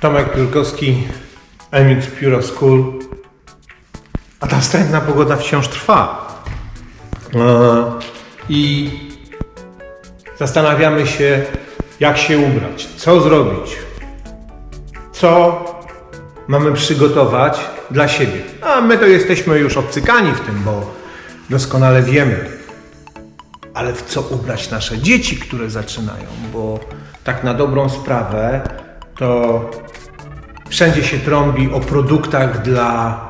Tomek Piórkowski, MX of School. A ta wstrętna pogoda wciąż trwa. E, I zastanawiamy się, jak się ubrać, co zrobić, co mamy przygotować dla siebie. A my to jesteśmy już obcykani w tym, bo doskonale wiemy, ale w co ubrać nasze dzieci, które zaczynają, bo tak na dobrą sprawę to wszędzie się trąbi o produktach dla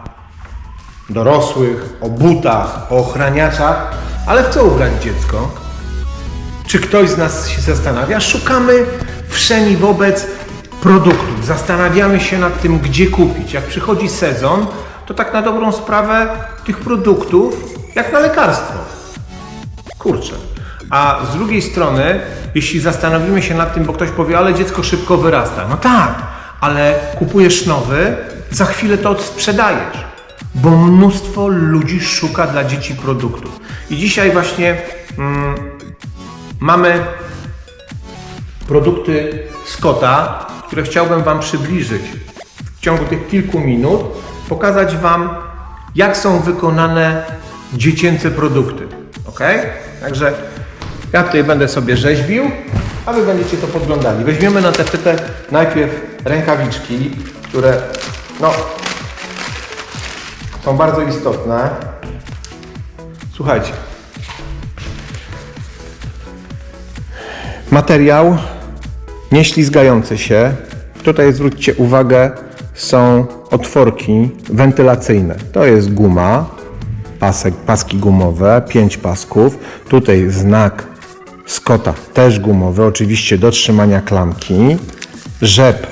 dorosłych, o butach, o ochraniaczach, ale w co ubrać dziecko? Czy ktoś z nas się zastanawia? Szukamy wszędzie wobec produktów, zastanawiamy się nad tym, gdzie kupić. Jak przychodzi sezon, to tak na dobrą sprawę tych produktów, jak na lekarstwo. Kurczę. A z drugiej strony, jeśli zastanowimy się nad tym, bo ktoś powie, ale dziecko szybko wyrasta. No tak, ale kupujesz nowy, za chwilę to odsprzedajesz. Bo mnóstwo ludzi szuka dla dzieci produktów. I dzisiaj właśnie mm, mamy produkty Scotta, które chciałbym Wam przybliżyć w ciągu tych kilku minut, pokazać Wam, jak są wykonane dziecięce produkty. Ok? Także ja tutaj będę sobie rzeźbił, a Wy będziecie to podglądali. Weźmiemy na tapetę najpierw rękawiczki, które no, są bardzo istotne. Słuchajcie. Materiał nieślizgający się. Tutaj zwróćcie uwagę, są otworki wentylacyjne. To jest guma, pasek, paski gumowe, pięć pasków. Tutaj znak Scotta, też gumowy, oczywiście do trzymania klamki. Rzep,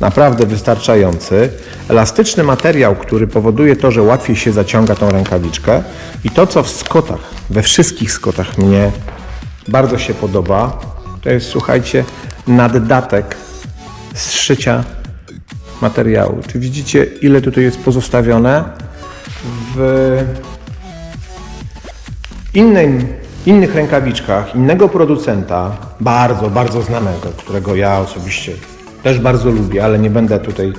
naprawdę wystarczający. Elastyczny materiał, który powoduje to, że łatwiej się zaciąga tą rękawiczkę. I to, co w skotach, we wszystkich skotach mnie bardzo się podoba, to jest, słuchajcie, naddatek zszycia materiału. Czy widzicie, ile tutaj jest pozostawione? W innym, innych rękawiczkach, innego producenta, bardzo, bardzo znanego, którego ja osobiście też bardzo lubię, ale nie będę tutaj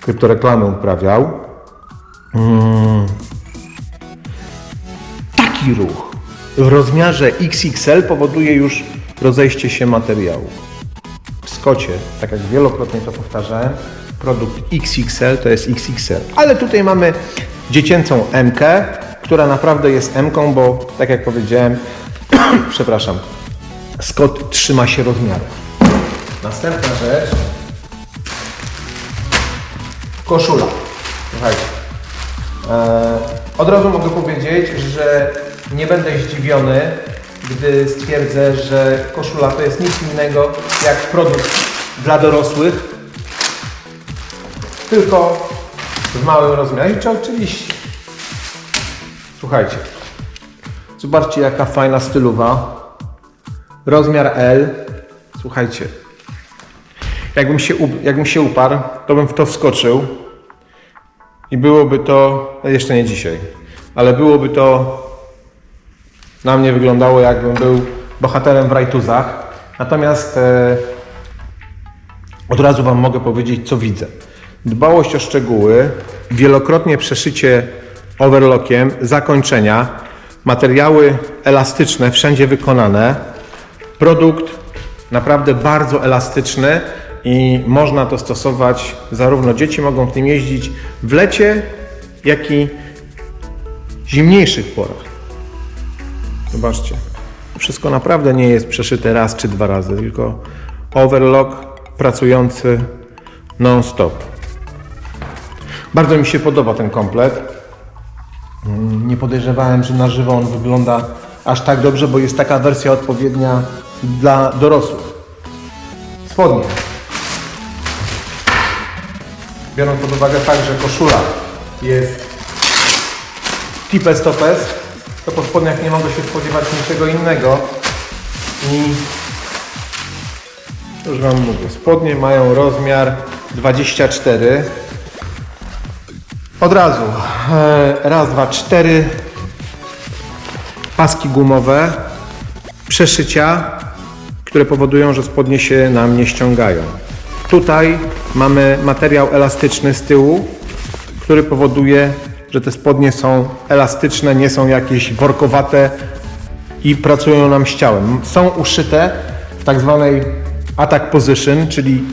kryptoreklamy uprawiał. Mm. Taki ruch w rozmiarze XXL powoduje już rozejście się materiału. W Skocie, tak jak wielokrotnie to powtarzałem, produkt XXL to jest XXL. Ale tutaj mamy dziecięcą MK, która naprawdę jest M, bo tak jak powiedziałem, przepraszam, Scott trzyma się rozmiaru. Następna rzecz. Koszula. Słuchajcie. E, od razu mogę powiedzieć, że nie będę zdziwiony, gdy stwierdzę, że koszula to jest nic innego jak produkt dla dorosłych, tylko w małym rozmiarze. Czy oczywiście. Słuchajcie. Zobaczcie jaka fajna stylowa. Rozmiar L. Słuchajcie. Jakbym się, jakbym się uparł, to bym w to wskoczył. I byłoby to, no jeszcze nie dzisiaj, ale byłoby to na mnie wyglądało jakbym był bohaterem w rajtuzach. Natomiast e, od razu Wam mogę powiedzieć, co widzę. Dbałość o szczegóły, wielokrotnie przeszycie overlockiem, zakończenia, materiały elastyczne, wszędzie wykonane. Produkt naprawdę bardzo elastyczny i można to stosować, zarówno dzieci mogą tym jeździć w lecie, jak i w zimniejszych porach. Zobaczcie. Wszystko naprawdę nie jest przeszyte raz czy dwa razy, tylko overlock pracujący non-stop. Bardzo mi się podoba ten komplet. Mm, Nie podejrzewałem, że na żywo on wygląda aż tak dobrze, bo jest taka wersja odpowiednia dla dorosłych. Spodnie. Biorąc pod uwagę fakt, że koszula jest tipes topes, to po spodniach nie mogę się spodziewać niczego innego. I już Wam mówię, spodnie mają rozmiar 24. Od razu, e, raz, dwa, cztery paski gumowe, przeszycia, które powodują, że spodnie się nam nie ściągają. Tutaj mamy materiał elastyczny z tyłu, który powoduje, że te spodnie są elastyczne, nie są jakieś workowate i pracują nam z ciałem. Są uszyte w tak zwanej attack position, czyli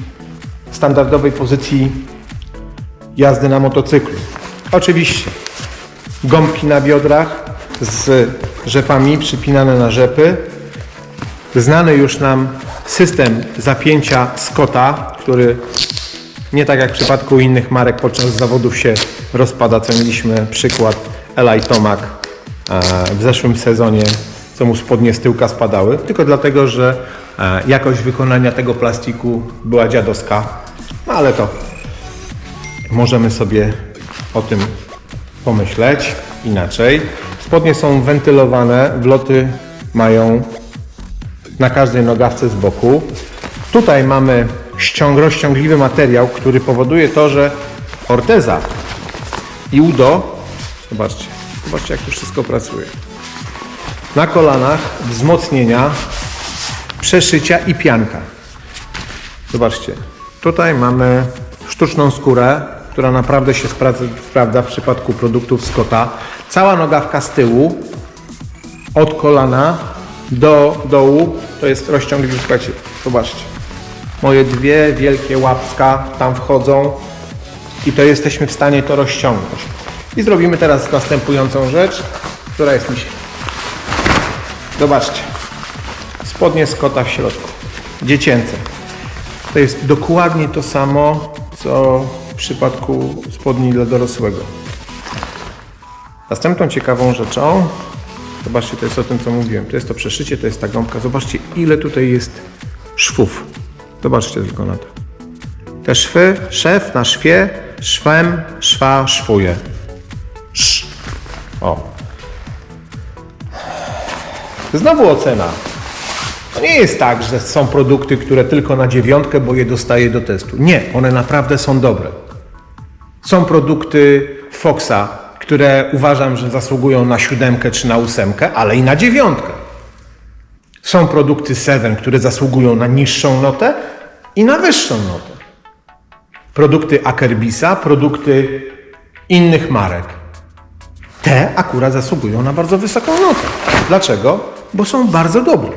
standardowej pozycji jazdy na motocyklu. Oczywiście gąbki na biodrach z rzepami przypinane na rzepy. Znany już nam system zapięcia Scotta, który nie tak jak w przypadku innych marek podczas zawodów się rozpada, co mieliśmy przykład Eli Tomac e, w zeszłym sezonie, co mu spodnie z tyłka spadały, tylko dlatego, że e, jakość wykonania tego plastiku była dziadowska, no ale to możemy sobie o tym pomyśleć inaczej. Spodnie są wentylowane, wloty mają na każdej nogawce z boku. Tutaj mamy ściąg, rozciągliwy materiał, który powoduje to, że orteza i udo, zobaczcie, zobaczcie jak tu wszystko pracuje. Na kolanach wzmocnienia, przeszycia i pianka. Zobaczcie, tutaj mamy sztuczną skórę, która naprawdę się sprawdza w przypadku produktów Scotta. Cała nogawka z tyłu, od kolana do dołu, to jest rozciągliwy, słuchajcie, zobaczcie. Moje dwie wielkie łapska tam wchodzą i to jesteśmy w stanie to rozciągnąć. I zrobimy teraz następującą rzecz, która jest mi się. Zobaczcie. Spodnie Scotta w środku. Dziecięce. To jest dokładnie to samo, co w przypadku spodni dla dorosłego. Następną ciekawą rzeczą, zobaczcie, to jest o tym, co mówiłem. To jest to przeszycie, to jest ta gąbka. Zobaczcie, ile tutaj jest szwów. Zobaczcie tylko na to. Te szwy, szef na szwie, szwem, szwa, szwuje. Sz. O. Znowu ocena. To nie jest tak, że są produkty, które tylko na dziewiątkę, bo je dostaję do testu. Nie, one naprawdę są dobre. Są produkty Foxa, które uważam, że zasługują na siódemkę czy na ósemkę, ale i na dziewiątkę. Są produkty Seven, które zasługują na niższą notę i na wyższą notę. Produkty Akerbisa, produkty innych marek. Te akurat zasługują na bardzo wysoką notę. Dlaczego? Bo są bardzo dobre.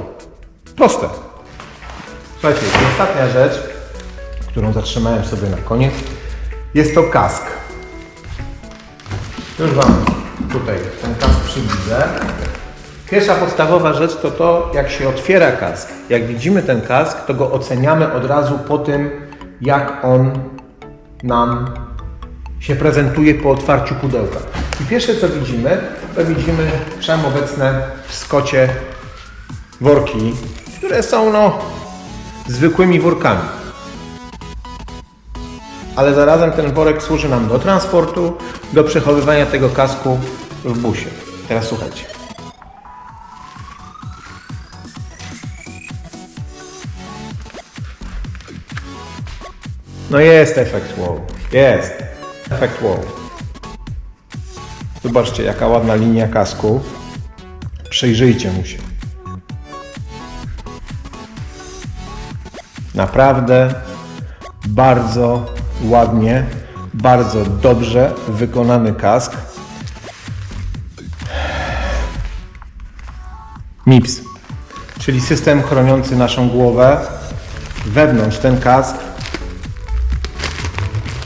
Proste. Słuchajcie, ostatnia rzecz, którą zatrzymałem sobie na koniec, jest to kask. Już Wam tutaj ten kask przybliżę. Pierwsza podstawowa rzecz to to, jak się otwiera kask. Jak widzimy ten kask, to go oceniamy od razu po tym, jak on nam się prezentuje po otwarciu pudełka. I pierwsze co widzimy, to widzimy wszechobecne w skocie worki, które są no zwykłymi workami. Ale zarazem ten worek służy nam do transportu, do przechowywania tego kasku w busie. Teraz słuchajcie. No jest efekt wow. Jest. Efekt wow. Zobaczcie, jaka ładna linia kasku. Przyjrzyjcie mu się. Naprawdę bardzo ładnie, bardzo dobrze wykonany kask. MIPS, czyli system chroniący naszą głowę. Wewnątrz ten kask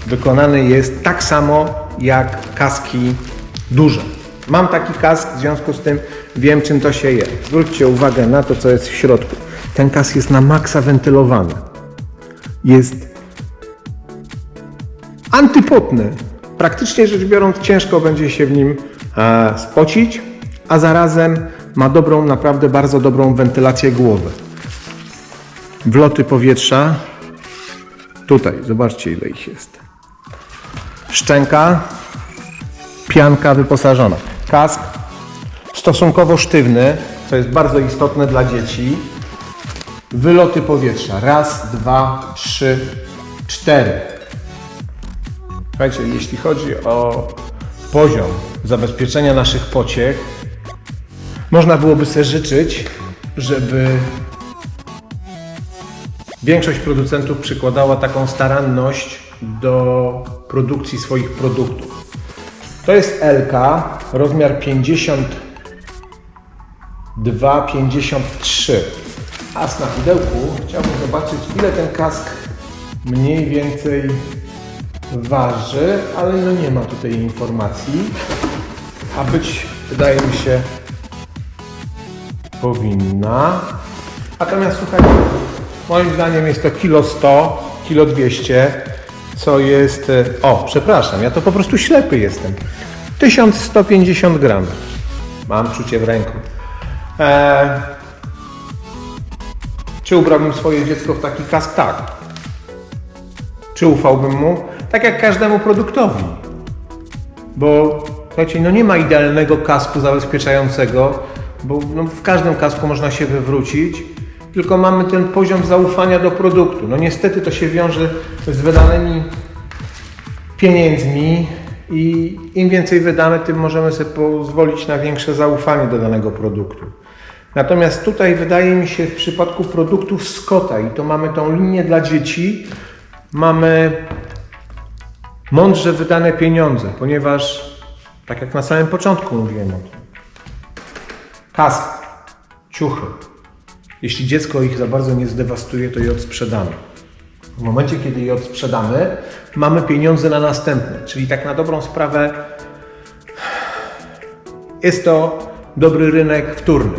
wykonany jest tak samo jak kaski duże. Mam taki kask, w związku z tym wiem czym to się je. Zwróćcie uwagę na to, co jest w środku. Ten kask jest na maksa wentylowany. Jest antypotny. Praktycznie rzecz biorąc, ciężko będzie się w nim e, spocić, a zarazem ma dobrą, naprawdę bardzo dobrą wentylację głowy. Wloty powietrza. Tutaj, zobaczcie ile ich jest szczęka, pianka wyposażona. Kask stosunkowo sztywny, co jest bardzo istotne dla dzieci. Wyloty powietrza. Raz, dwa, trzy, cztery. Słuchajcie, jeśli chodzi o poziom zabezpieczenia naszych pociech, można byłoby sobie życzyć, żeby Większość producentów przykładała taką staranność do produkcji swoich produktów. To jest LK, rozmiar 52-53. As na pudełku. Chciałbym zobaczyć, ile ten kask mniej więcej waży, ale no nie ma tutaj informacji. A być, wydaje mi się, powinna. Natomiast słuchajcie, moim zdaniem jest to kilo 100, kilo 200, co jest... e, O, przepraszam, ja to po prostu ślepy jestem. 1150 gram. Mam czucie w ręku. Eee, czy ubrałbym swoje dziecko w taki kask? Tak. Czy ufałbym mu? Tak jak każdemu produktowi. Bo słuchajcie, no nie ma idealnego kasku zabezpieczającego, bo no, w każdym kasku można się wywrócić, tylko mamy ten poziom zaufania do produktu. No niestety to się wiąże z wydanymi pieniędzmi i im więcej wydamy, tym możemy sobie pozwolić na większe zaufanie do danego produktu. Natomiast tutaj wydaje mi się w przypadku produktów Scotta i to mamy tą linię dla dzieci, mamy mądrze wydane pieniądze, ponieważ tak jak na samym początku mówiłem o tym, kask, ciuchy, jeśli dziecko ich za bardzo nie zdewastuje, to je odsprzedamy. W momencie, kiedy je odsprzedamy, mamy pieniądze na następne, czyli tak na dobrą sprawę jest to dobry rynek wtórny.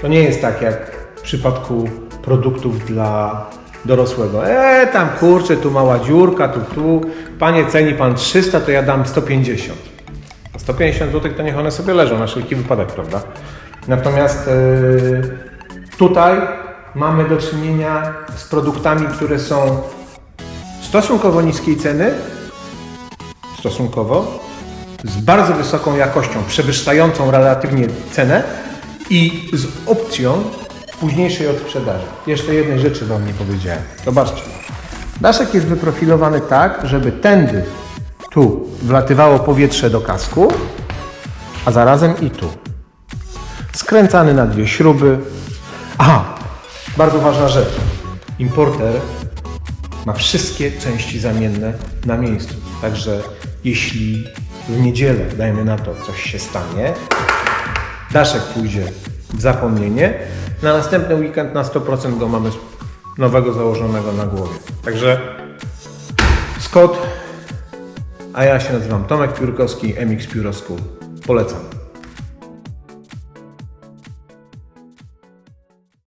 To nie jest tak jak w przypadku produktów dla dorosłego. E, tam kurczę, tu mała dziurka, tu, tu. Panie, ceni pan 300, to ja dam 150. A 150 zł to niech one sobie leżą na wszelki wypadek, prawda? Natomiast e, tutaj mamy do czynienia z produktami, które są stosunkowo niskiej ceny, stosunkowo, z bardzo wysoką jakością, przewyższającą relatywnie cenę i z opcją późniejszej odsprzedaży. Jeszcze jednej rzeczy Wam nie powiedziałem. Zobaczcie. Daszek jest wyprofilowany tak, żeby tędy tu wlatywało powietrze do kasku, a zarazem i tu. Skręcany na dwie śruby. Aha, bardzo ważna rzecz. Importer ma wszystkie części zamienne na miejscu. Także jeśli w niedzielę, dajmy na to, coś się stanie, daszek pójdzie zapomnienie, na następny weekend na 100% go mamy nowego założonego na głowie. Także Scott, a ja się nazywam Tomek Piórkowski, MX Pióro School. Polecam.